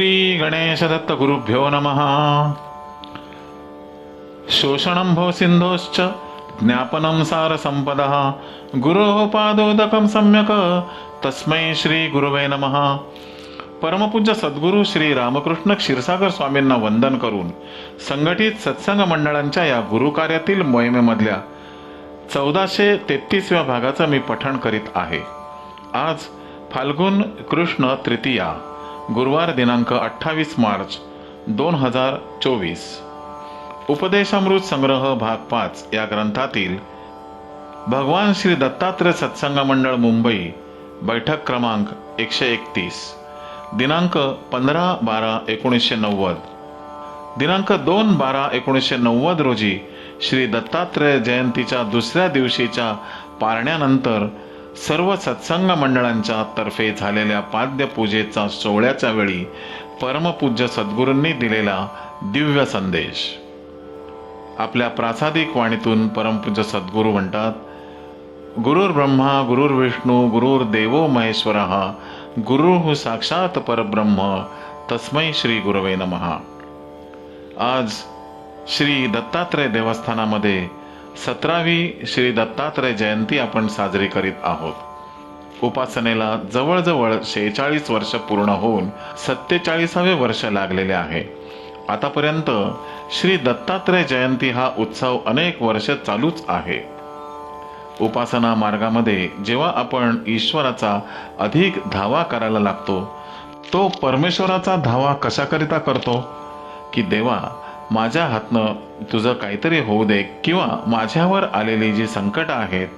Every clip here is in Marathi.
श्री गणेश दत्त गुरुभ्यो नमः। शोषणं भव सिन्धोश्च ज्ञापनं सारसम्पदः। गुरोः पादोदकं सम्यक्। तस्मै श्री गुरुवे नमः। परमपूज्य सद्गुरू श्री रामकृष्ण क्षीरसागर स्वामींना वंदन करून संघटित सत्संग मंडळांच्या या गुरुकार्यातील मोहिमेमधल्या चौदाशे तेहतीसव्या भागाचं मी पठण करीत आहे. आज फाल्गुन कृष्ण तृतीया. गुरुवार दिनांक अठ्ठावीस मार्च दोन हजार चोवीस. उपदेशामृत संग्रह भाग पाच या ग्रंथातील भगवान श्री दत्तात्रय सत्संग मंडळ मुंबई बैठक क्रमांक एकशे एकतीस. दिनांक पंधरा बारा एकोणीसशे नव्वद. दिनांक दोन बारा एकोणीसशे नव्वद रोजी श्री दत्तात्रय जयंतीच्या दुसऱ्या दिवशीच्या पारण्यानंतर सर्व सत्संग मंडळांच्या तर्फे झालेल्या पाद्यपूजेचा सोहळ्याच्या वेळी परमपूज्य सद्गुरूंनी दिलेला दिव्य संदेश. आपल्या प्रासादिक वाणीतून परमपूज्य सद्गुरू म्हणतात गुरुर ब्रह्मा गुरुर विष्णू गुरुर देवो महेश्वर गुरु साक्षात परब्रह्म तस्मै श्री गुरवे नमहा आज श्री दत्तात्रय देवस्थानामध्ये सतरावी श्री दत्तात्रय जयंती आपण साजरी करीत आहोत. उपासनेला जवळजवळ शेहेचाळीस वर्ष पूर्ण होऊन सत्तेचाळीसावे वर्ष लागलेले आहे. आतापर्यंत श्री दत्तात्रय जयंती हा उत्सव अनेक वर्ष चालूच आहे. उपासना मार्गामध्ये जेव्हा आपण ईश्वराचा अधिक धावा करायला लागतो तो परमेश्वराचा धावा कशाकरिता करतो? की देवा माझ्या हातनं तुझं काहीतरी होऊ दे किंवा माझ्यावर आलेली जी संकट आहेत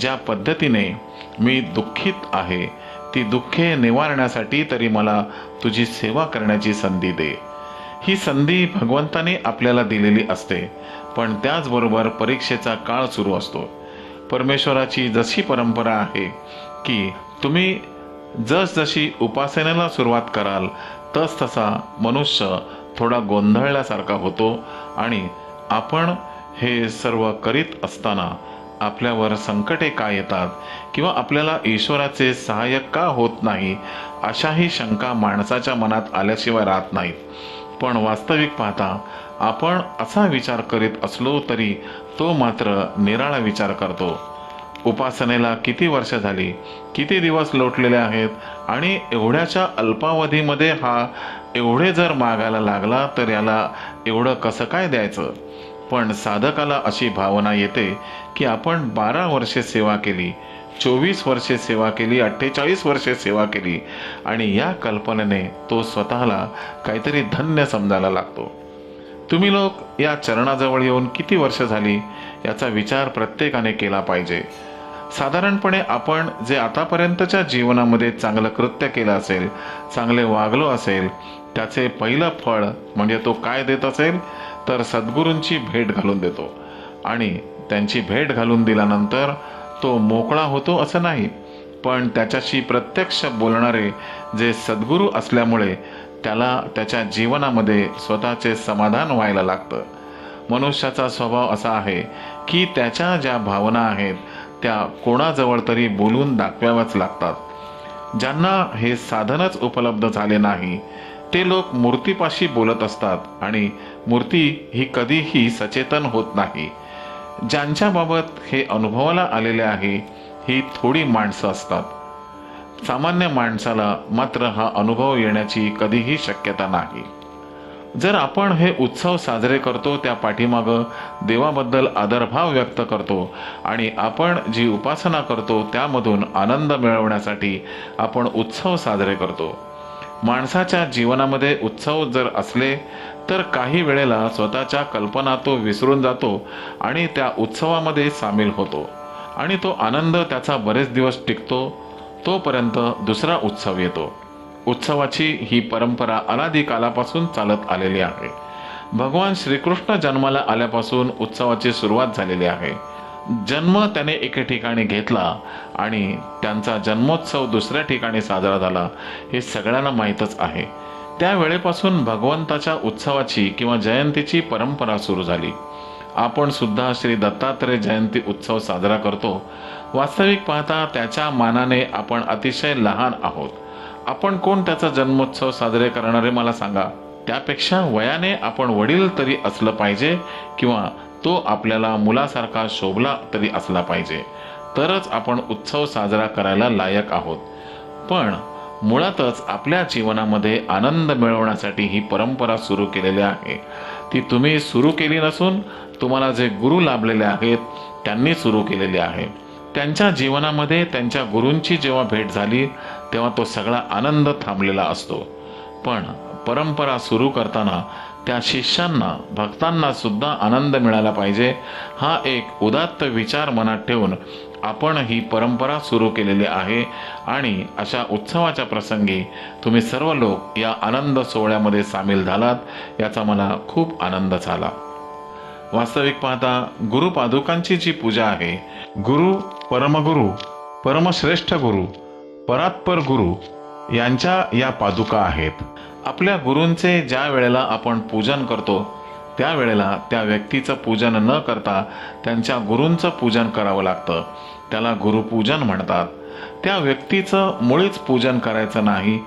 ज्या पद्धतीने मी दुःखित आहे ती दुःखे निवारण्यासाठी तरी मला तुझी सेवा करण्याची संधी दे. ही संधी भगवंताने आपल्याला दिलेली असते पण त्याचबरोबर परीक्षेचा काळ सुरू असतो. परमेश्वराची जशी परंपरा आहे की तुम्ही जसजशी उपासनेला सुरुवात कराल तस तसा मनुष्य थोडा गोंधळल्यासारखा होतो आणि आपण हे सर्व करीत असताना आपल्यावर संकटे का येतात किंवा आपल्याला ईश्वराचे सहाय्य का होत नाही अशाही शंका माणसाच्या मनात आल्याशिवाय राहत नाहीत. पण वास्तविक पाहता आपण असा विचार करीत असलो तरी तो मात्र निराळा विचार करतो. उपासनेला किती वर्ष झाली किती दिवस लोटलेले आहेत आणि एवढ्याच्या अल्पावधीमध्ये हा एवढे जर मागायला लागला तर याला एवढं कसं काय द्यायचं? पण साधकाला अशी भावना येते की आपण बारा वर्षे सेवा केली चोवीस वर्षे सेवा केली अठ्ठेचाळीस वर्षे सेवा केली आणि या कल्पनेने तो स्वतःला काहीतरी धन्य समजायला लागतो. तुम्ही लोक या चरणाजवळ येऊन किती वर्ष झाली याचा विचार प्रत्येकाने केला पाहिजे. साधारणपणे आपण जे आतापर्यंतच्या जीवनामध्ये चांगलं कृत्य केलं असेल चांगले वागलो असेल त्याचे पहिलं फळ म्हणजे तो काय देत असेल तर सद्गुरूंची भेट घालून देतो. आणि त्यांची भेट घालून दिल्यानंतर तो मोकळा होतो असं नाही पण त्याच्याशी प्रत्यक्ष बोलणारे जे सद्गुरू असल्यामुळे त्याला त्याच्या जीवनामध्ये स्वतःचे समाधान व्हायला लागतं. मनुष्याचा स्वभाव असा आहे की त्याच्या ज्या भावना आहेत त्या कोणाजवळ तरी बोलून दाखवाव्याच लागतात. ज्यांना हे साधनच उपलब्ध झाले नाही ते लोक मूर्तीपाशी बोलत असतात आणि मूर्ती ही कधीही सचेतन होत नाही. ज्यांच्याबाबत हे अनुभवाला आलेले आहे ही थोडी माणसं असतात. सामान्य माणसाला मात्र हा अनुभव येण्याची कधीही शक्यता नाही. जर आपण हे उत्सव साजरे करतो त्या पाठीमागं देवाबद्दल आदरभाव व्यक्त करतो आणि आपण जी उपासना करतो त्यामधून आनंद मिळवण्यासाठी आपण उत्सव साजरे करतो. माणसाच्या जीवनामध्ये उत्सव जर असले तर काही वेळेला स्वतःच्या कल्पना तो विसरून जातो आणि त्या उत्सवामध्ये सामील होतो आणि तो आनंद त्याचा बरेच दिवस टिकतो तोपर्यंत दुसरा उत्सव येतो. उत्सवाची ही परंपरा अनादी कालापासून चालत आलेली आहे. भगवान श्रीकृष्ण जन्माला आल्यापासून उत्सवाची सुरुवात झालेली आहे. जन्म त्याने एके ठिकाणी घेतला आणि त्यांचा जन्मोत्सव दुसऱ्या ठिकाणी साजरा झाला हे सगळ्यांना माहीतच आहे. त्यावेळेपासून भगवंताच्या उत्सवाची किंवा जयंतीची परंपरा सुरू झाली. आपण सुद्धा श्री दत्तात्रय जयंती उत्सव साजरा करतो. वास्तविक पाहता त्याच्या मानाने आपण अतिशय लहान आहोत. आपण कोण त्याचा जन्मोत्सव साजरे करणारे मला सांगा. त्यापेक्षा वयाने आपण वडील तरी असलं पाहिजे किंवा तो आपल्याला मुलासारखा शोभला तरी असला पाहिजे. तरच आपण उत्सव साजरा करायला लायक आहोत. पण मुळातच आपल्या जीवनामध्ये आनंद मिळवण्यासाठी ही परंपरा सुरू केलेली आहे. ती तुम्ही सुरू केली नसून तुम्हाला जे गुरु लाभलेले आहेत त्यांनी सुरू केलेली आहे. त्यांच्या जीवनामध्ये त्यांच्या गुरूंची जेव्हा भेट झाली तेव्हा तो सगळा आनंद थांबलेला असतो. पण परंपरा सुरू करताना त्या शिष्यांना भक्तांना सुद्धा आनंद मिळाला पाहिजे. हा एक उदात्त विचार मनात ठेवून आपण ही परंपरा सुरू केलेली आहे आणि अशा उत्सवाच्या प्रसंगी तुम्ही सर्व लोक या आनंद सोहळ्यामध्ये सामील झालात याचा मला खूप आनंद झाला. वास्तविक पाहता गुरु पादुकांची जी पूजा आहे गुरु परमगुरु परमश्रेष्ठ गुरु परात्पर गुरु यांच्या या पादुका आहेत. आपल्या गुरूंचे ज्या वेळेला आपण पूजन करतो त्यावेळेला त्या व्यक्तीचं पूजन न करता त्यांच्या गुरूंचं पूजन करावं लागतं. त्याला गुरुपूजन म्हणतात. त्या व्यक्तीचं मुळीच पूजन करायचं नाही.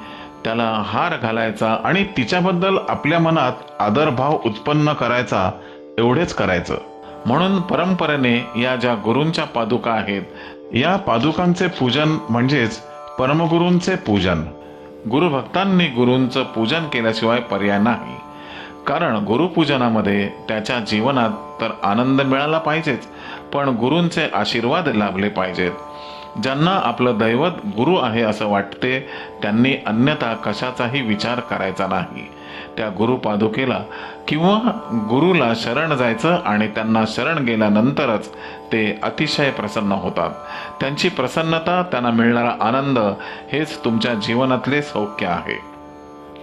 त्याला हार घालायचा आणि तिच्याबद्दल आपल्या मनात आदरभाव उत्पन्न करायचा एवढेच करायचं. म्हणून परंपरेने या ज्या गुरूंच्या पादुका आहेत या पादुकांचे पूजन म्हणजेच परमगुरूंचे पूजन. गुरुभक्तांनी गुरूंचं पूजन केल्याशिवाय पर्याय नाही. कारण गुरुपूजनामध्ये त्याच्या जीवनात तर आनंद मिळाला पाहिजेच पण गुरूंचे आशीर्वाद लाभले पाहिजेत. ज्यांना आपलं दैवत गुरु आहे असं वाटते त्यांनी अन्यथा कशाचाही विचार करायचा नाही. त्या गुरुपादुकेला किंवा गुरुला शरण जायचं आणि त्यांना शरण गेल्यानंतरच ते अतिशय प्रसन्न होतात. त्यांची प्रसन्नता त्यांना मिळणारा आनंद हेच तुमच्या जीवनातले सौख्य आहे.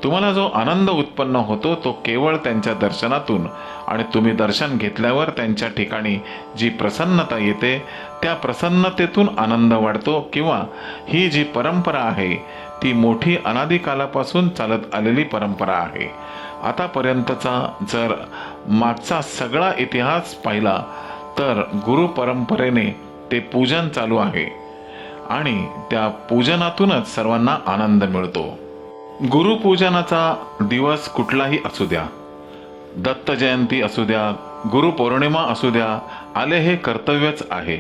तुम्हाला जो आनंद उत्पन्न होतो तो केवळ त्यांच्या दर्शनातून. आणि तुम्ही दर्शन घेतल्यावर त्यांच्या ठिकाणी जी प्रसन्नता येते त्या प्रसन्नतेतून आनंद वाढतो किंवा ही जी परंपरा आहे ती मोठी अनादिकालापासून चालत आलेली परंपरा आहे. आतापर्यंतचा जर मागचा सगळा इतिहास पाहिला तर गुरु परंपरेने ते पूजन चालू आहे. आणि त्या पूजनातूनच सर्वांना आनंद मिळतो. गुरुपूजनाचा दिवस कुठलाही असू द्या. दत्त जयंती असू द्या गुरुपौर्णिमा असू द्या आले हे कर्तव्यच आहे.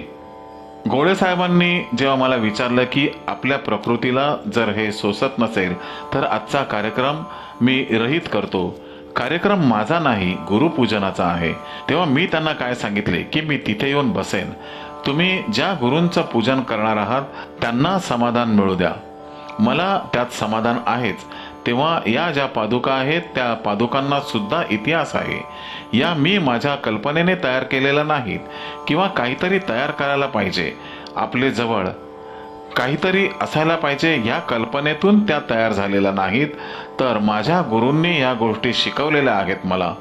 गोळे साहेबांनी जेव्हा मला विचारलं की आपल्या प्रकृतीला जर हे सोसत नसेल तर आजचा कार्यक्रम मी रहित करतो. कार्यक्रम माझा नाही गुरुपूजनाचा आहे. तेव्हा मी त्यांना काय सांगितले? की मी तिथे येऊन बसेन. तुम्ही ज्या गुरूंचं पूजन करणार आहात त्यांना समाधान मिळू द्या. मला त्यात समाधान आहेच. तेव्हा या ज्या पादुका आहेत त्या पादुकांना सुद्धा इतिहास आहे. या मी माझ्या कल्पनेने तयार केलेल्या नाहीत किंवा काहीतरी तयार करायला पाहिजे. आपले जवळ काहीतरी असायला पाहिजे या कल्पनेतून त्या तयार झालेल्या नाहीत. तर माझ्या गुरूंनी या गोष्टी शिकवलेल्या आहेत मला.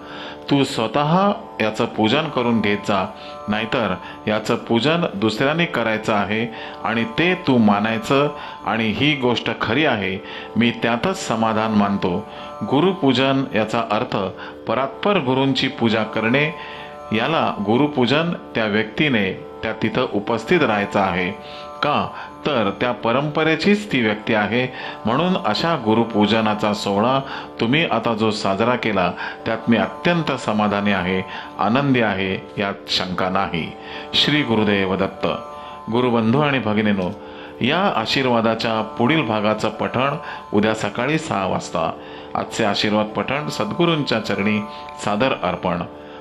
तू स्वतः याचं पूजन करून घेत जा. नाहीतर याचं पूजन दुसऱ्यांनी करायचं आहे आणि ते तू मानायचं आणि ही गोष्ट खरी आहे. मी त्यातच समाधान मानतो. गुरुपूजन याचा अर्थ परात्पर गुरूंची पूजा करणे याला गुरुपूजन त्या व्यक्तीने त्या तिथं उपस्थित राहायचं आहे. का? तर त्या परंपरेचीच ती व्यक्ती आहे. म्हणून अशा गुरुपूजनाचा सोहळा तुम्ही आता जो साजरा केला त्यात मी अत्यंत समाधानी आहे आनंदी आहे यात शंका नाही. श्री गुरुदेव दत्त. गुरुबंधू आणि भगिनीनो या आशीर्वादाच्या पुढील भागाचं पठण उद्या सकाळी सहा वाजता. आजचे आशीर्वाद पठण सद्गुरूंच्या चरणी सादर अर्पण.